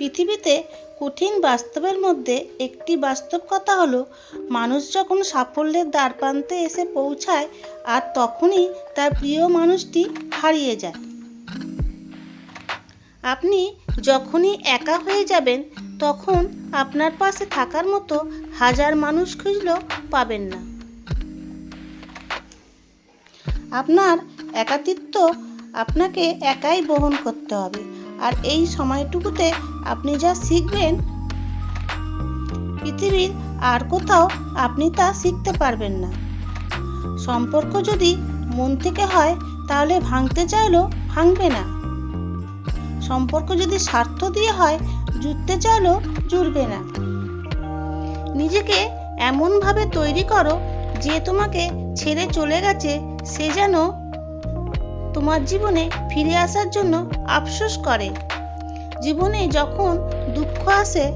পৃথিবীতে কঠিন বাস্তবের মধ্যে একটি বাস্তব কথা হলো, মানুষ যখন সাফল্যের দ্বারপ্রান্তে এসে পৌঁছায়, আর তখনই তার প্রিয় মানুষটি হারিয়ে যায়। আপনি যখনই একা হয়ে যাবেন, তখন আপনার পাশে থাকার মতো হাজার মানুষ খুঁজলেও পাবেন না। আপনার একাতিত্ব আপনাকে একাই বহন করতে হবে, আর এই সময়টুকুতে আপনি যা শিখবেন, পৃথিবীর আর কোথাও আপনি তা শিখতে পারবেন না। সম্পর্ক যদি মন থেকে হয়, তাহলে ভাঙতে চাইলেও ভাঙবে না। সম্পর্ক যদি স্বার্থ দিয়ে হয় জুড়তে চাইলেও জুড়বে না। নিজেকে এমনভাবে তৈরি করো, যে তোমাকে ছেড়ে চলে গেছে, সে যেন তোমার জীবনে ফিরে আসার জন্য আফসোস করে। জীবনে যখন দুঃখ আসে,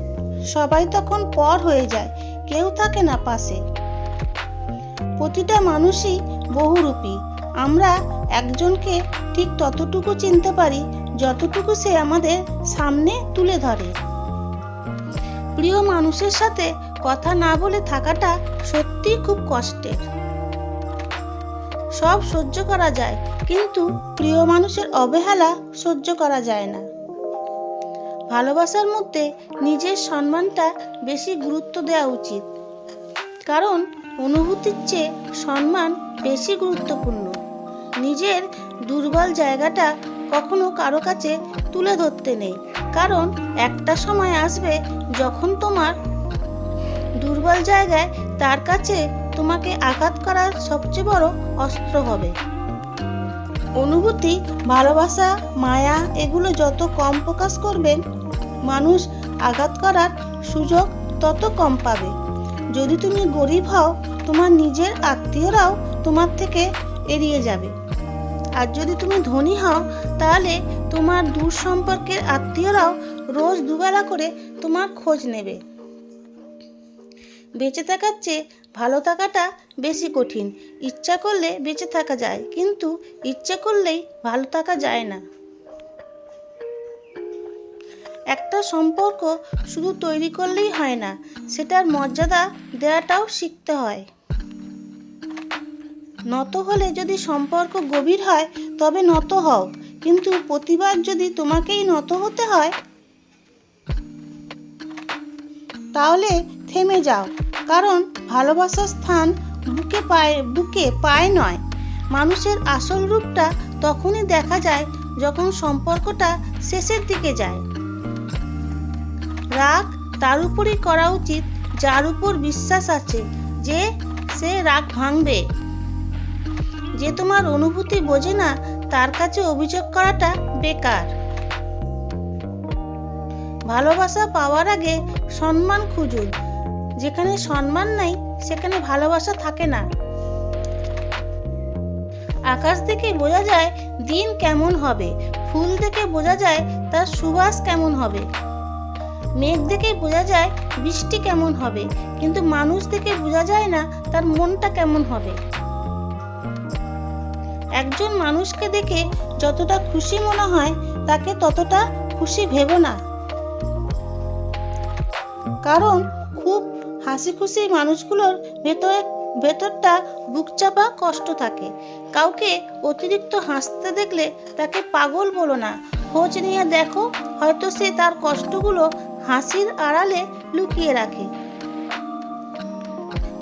সবাই তখন পর হয়ে যায়, কেউ থাকে না পাশে। প্রতিটা মানুষই বহুরূপী। আমরা একজনকে ঠিক ততটুকু চিনতে পারি, যতটুকু সে আমাদের সামনে তুলে ধরে। প্রিয় মানুষের সাথে কথা না বলে থাকাটা সত্যিই খুব কষ্টের। সব সহ্য করা যায়, কিন্তু প্রিয় মানুষের অবহেলা সহ্য করা যায় না। ভালোবাসার মধ্যে নিজের সম্মানটা বেশি গুরুত্ব দেওয়া উচিত। কারণ অনুভূতির চেয়ে সম্মান বেশি গুরুত্বপূর্ণ। নিজের দুর্বল জায়গাটা কখনো কারও কাছে তুলে ধরতে নেই। কারণ একটা সময় আসবে যখন তোমার দুর্বল জায়গায় তার কাছে তোমাকে আঘাত করার সবচেয়ে বড় অস্ত্র হবে। অনুভূতি, ভালোবাসা, মায়া, এগুলো যত কম প্রকাশ করবেন, মানুষ আঘাত করার সুযোগ তত কম পাবে। যদি তুমি গরিব হও, তোমার নিজের আত্মীয়রাও তোমার থেকে এড়িয়ে যাবে। আর যদি তুমি ধনী হও, তাহলে তোমার দূর সম্পর্কের আত্মীয়রাও রোজ দুবেলা করে তোমার খোঁজ নেবে। বেঁচে থাকার চেয়ে ভালো থাকাটা বেশি কঠিন। ইচ্ছা করলে বেঁচে থাকা যায়, কিন্তু ইচ্ছা করলেই ভালো থাকা যায় না। একটা সম্পর্ক শুধু তৈরি করলেই হয় না, সেটার মর্যাদা দেওয়াটাও শিখতে হয়। নত হলে যদি সম্পর্ক গভীর হয়, তবে নত হও, কিন্তু প্রতিবার যদি তোমাকেই নত হতে হয়, তাহলে থেমে যাও। কারণ ভালোবাসার স্থান বুকে পায় বুকে পায় নয়। মানুষের আসল রূপটা তখনই দেখা যায় যখন সম্পর্কটা শেষের দিকে যায়। রাগ তার উপরই করা উচিত, যার উপর বিশ্বাস আছে যে সে রাগ ভাঙবে। যে তোমার অনুভূতি বোঝে না, তার কাছে অভিযোগ করাটা বেকার। ভালোবাসা পাওয়ার আগে সম্মান খুঁজুন যেখানে সম্মান নাই, সেখানে ভালোবাসা থাকে না। আকাশ দেখে বোঝা যায়, দিন কেমন হবে। ফুল দেখে বোঝা যায়, তার সুবাস কেমন হবে। মেঘ দেখে বোঝা যায়, বৃষ্টি কেমন হবে। কিন্তু মানুষ দেখে বোঝা যায় না, তার মনটা কেমন হবে। একজন মানুষকে দেখে যতটা খুশি মনে হয়, তাকে ততটা খুশি ভেবো না। কারণ হাসি খুশি মানুষগুলোর ভেতরে ভেতরটা বুকচাপা কষ্ট থাকে। কাউকে অতিরিক্ত হাসতে দেখলে তাকে পাগল বলো না। খোঁজ নিয়ে দেখো, হয়তো সে তার কষ্টগুলো হাসির আড়ালে লুকিয়ে রাখে।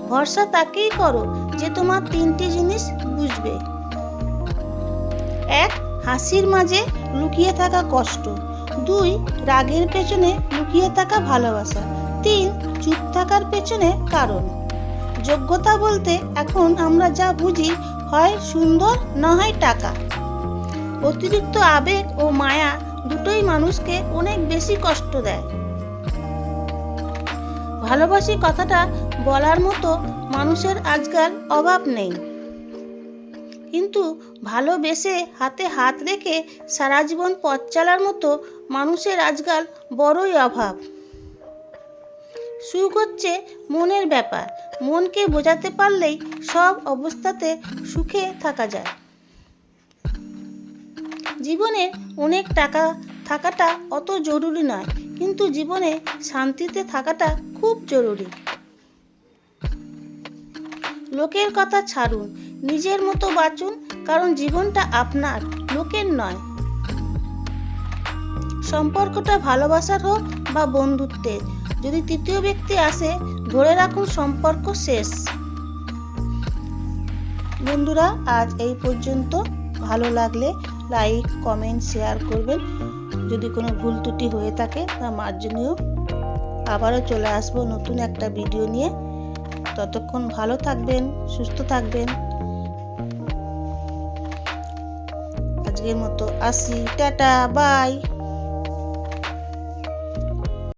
ভরসা তাকেই করো যে তোমার তিনটি জিনিস বুঝবে। এক, হাসির মাঝে লুকিয়ে থাকা কষ্ট। দুই, রাগের পেছনে লুকিয়ে থাকা ভালোবাসা। তিন চুপ থাকার পেছনে কারণ। যোগ্যতা বলতে এখন আমরা যা বুঝি হয় সুন্দর, না হয় টাকা। অতিরিক্ত আবেগ ও মায়া দুটোই মানুষকে অনেক বেশি কষ্ট দেয়। ভালোবাসি কথাটা বলার মতো মানুষের আজকাল অভাব নেই। কিন্তু ভালোবেসে হাতে হাত রেখে সারা জীবন পথ চলার মতো মানুষের আজকাল বড়ই অভাব। সুখ হচ্ছে মনের ব্যাপার। মনকে বোঝাতে পারলেই সব অবস্থাতে সুখে থাকা যায়। জীবনে অনেক টাকা থাকাটা অত জরুরি নয়, কিন্তু জীবনে শান্তিতে থাকাটা খুব জরুরি। লোকের কথা ছাড়ুন, নিজের মতো বাঁচুন, কারণ জীবনটা আপনার, লোকের নয়। সম্পর্কটা ভালোবাসার হোক বা বন্ধুত্বের। যদি তৃতীয় ব্যক্তি আসে, ধরে রাখুন সম্পর্ক শেষ। বন্ধুরা, আজ এই পর্যন্ত। ভালো লাগলে লাইক, কমেন্ট, শেয়ার করবেন। যদি কোনো ভুল ত্রুটি হয়ে থাকে, তা মার্জনীয়। আবারও চলে আসব নতুন একটা ভিডিও নিয়ে। ততক্ষণ ভালো থাকবেন, সুস্থ থাকবেন। আজকের মতো আসি। Tata, bye.